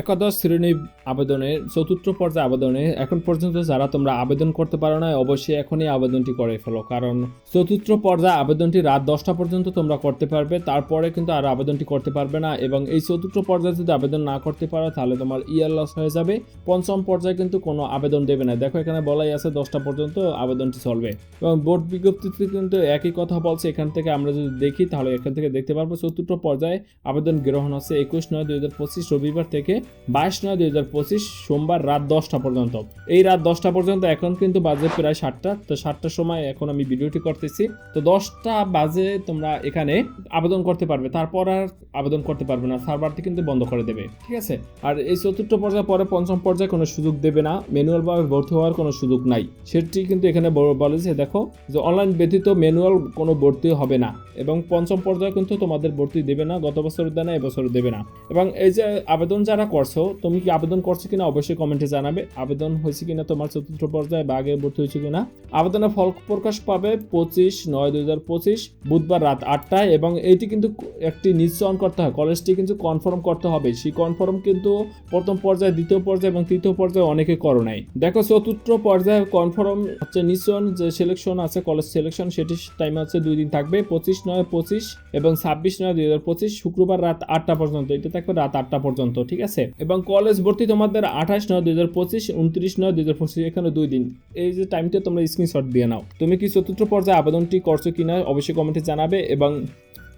একাদশ শ্রেণি আবেদনের চতুর্থ পর্যায়ে আবেদনে এখন পর্যন্ত যারা তোমরা আবেদন করতে পারো না অবশ্যই এখনই আবেদনটি করে ফেলো। কারণ চতুর্থ পর্যায়ে আবেদনটি রাত দশটা পর্যন্ত তোমরা করতে পারবে, তারপরে কিন্তু আর আবেদনটি করতে পারবে না এবং এই চতুর্থ পর্যায়ে যদি আবেদন না করতে পারো, তাহলে তোমার ইয়ার লস হয়ে যাবে। পঞ্চম পর্যায়ে কিন্তু কোনো আবেদন দেবে না। দেখো এখানে বলাই আছে দশটা পর্যন্ত আবেদনটি চলবে। এবং বোর্ড বিজ্ঞপ্তিতে কিন্তু একই কথা বলছে। এখান থেকে আমরা যদি দেখি, তাহলে এখান থেকে দেখতে পারব, চতুর্থ পর্যায়ে আবেদন গ্রহণ হচ্ছে একুশ নয় দুই হাজার পঁচিশ রবিবার থেকে বাইশ নয় দুই হাজার পঁচিশ সোমবার রাত দশটা পর্যন্ত। এই রাত দশটা পর্যন্ত এখন কিন্তু বাজে প্রায় সাতটা। তো সাতটার সময় এখন আমি ভিডিওটি করতেছি। তো দশটা বাজে তোমরা এখানে আবেদন করতে পারবে। তারপর আর আবেদন করতে পারবে না। সার্ভারটি কিন্তু বন্ধ করে দেবে। ঠিক আছে? আর এই চতুর্থ পর্যায়ে, পরে পঞ্চম পর্যায়ে কোনো সুযোগ দেবে না। ম্যানুয়ালভাবে ভর্তি হওয়ার কোনো সুযোগ নাই। সেটি কিন্তু এখানে বলেছে দেখো, যে অনলাইন ব্যতীত ম্যানুয়াল কোনো ভর্তি হবে না। এবং পঞ্চম পর্যায়ে কিন্তু তোমাদের ভর্তি দেবে না। গত বছর দেয় না এবছর দেবে না। এবং এই যে আবেদন যারা করছ, তুমি কি আবেদন করছ কিনা অবশ্যই কমেন্টে জানাবে। আবেদন হয়েছে কিনা তোমার চতুর্থ পর্যায়ে বা আগে ভর্তি হয়েছে কিনা। আবেদনের ফল প্রকাশ পাবে পঁচিশ নয় দুই হাজার পঁচিশ, বুধবার রাত আটটায় এবং এইটি কিন্তু একটি নিশ্চয়ন করতে হয়। কলেজটি কিন্তু কনফার্ম করতে হবে। সেই কনফার্ম কিন্তু প্রথম পর্যায়ে, দ্বিতীয় পর্যায়ে এবং তৃতীয় পর্যায়ে অনেকে করো নাই। দেখো, চতুর্থ পর্যায়ে কনফার্ম হচ্ছে নিশ্চয়ন যে সিলেকশন আছে কলেজ সিলেকশন সেটি টাইম হচ্ছে দুই দিন থাকবে। পঁচিশ নয় পঁচিশ এবং ছাব্বিশ নয় দুই হাজার পঁচিশ, শুক্রবার রাত আটটা পর্যন্ত। এটা থাকবে রাত আটটা পর্যন্ত, ঠিক আছে? এবং কলেজ ভর্তি তোমাদের আঠাশ নয় দুই হাজার পঁচিশ, উনত্রিশ নয় দুই হাজার পঁচিশ, এখানে দুই দিন। এই যে টাইমটা তোমরা স্ক্রিনশট দিয়ে নাও। তুমি কি চতুর্থ পর্যায়ে আবেদনটি করছ কিনা অবশ্যই কমেন্টে জানাবে এবং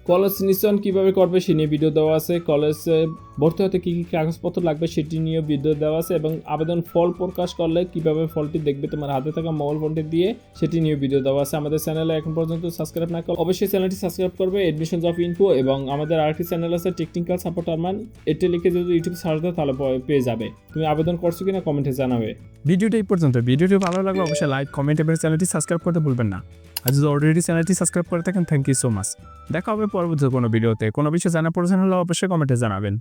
কলেজ নিশ্চয়ন কীভাবে করবে সে নিয়ে ভিডিও দেওয়া আছে। কলেজে ভর্তি হতে কী কী কাগজপত্র লাগবে সেটি নিয়ে ভিডিও দেওয়া আছে এবং আবেদন ফল প্রকাশ করলে কীভাবে ফলটি দেখবে তোমার হাতে থাকা মোবাইল ফোনটি দিয়ে সেটি নিয়ে ভিডিও দেওয়া আছে। আমাদের চ্যানেলে এখন পর্যন্ত সাবস্ক্রাইব না করলে অবশ্যই চ্যানেলটি সাবস্ক্রাইব করবে। এডমিশন অফ ইনফো এবং আমাদের আরেকটি চ্যানেল আছে টেকনিক্যাল সাপোর্ট আরমান এটি লিখে যদি ইউটিউব সার্চ দাও তাহলে পেয়ে যাবে। তুমি আবেদন করছ কিনা কমেন্টে জানাবে। ভিডিওটা এই পর্যন্ত। ভিডিওটি ভালো লাগলে অবশ্যই লাইক কমেন্ট এবং চ্যানেলটি সাবস্ক্রাইব করতে ভুলবেন না। আর যদি অলরেডি চ্যানেলটি সাবস্ক্রাইব করে থাকেন থ্যাংক ইউ সো মাচ দেখা হবে পরবর্তী কোনো ভিডিওতে। কোনো বিষয়ে জানা প্রয়োজন হলে অবশ্যই কমেন্টে জানাবেন।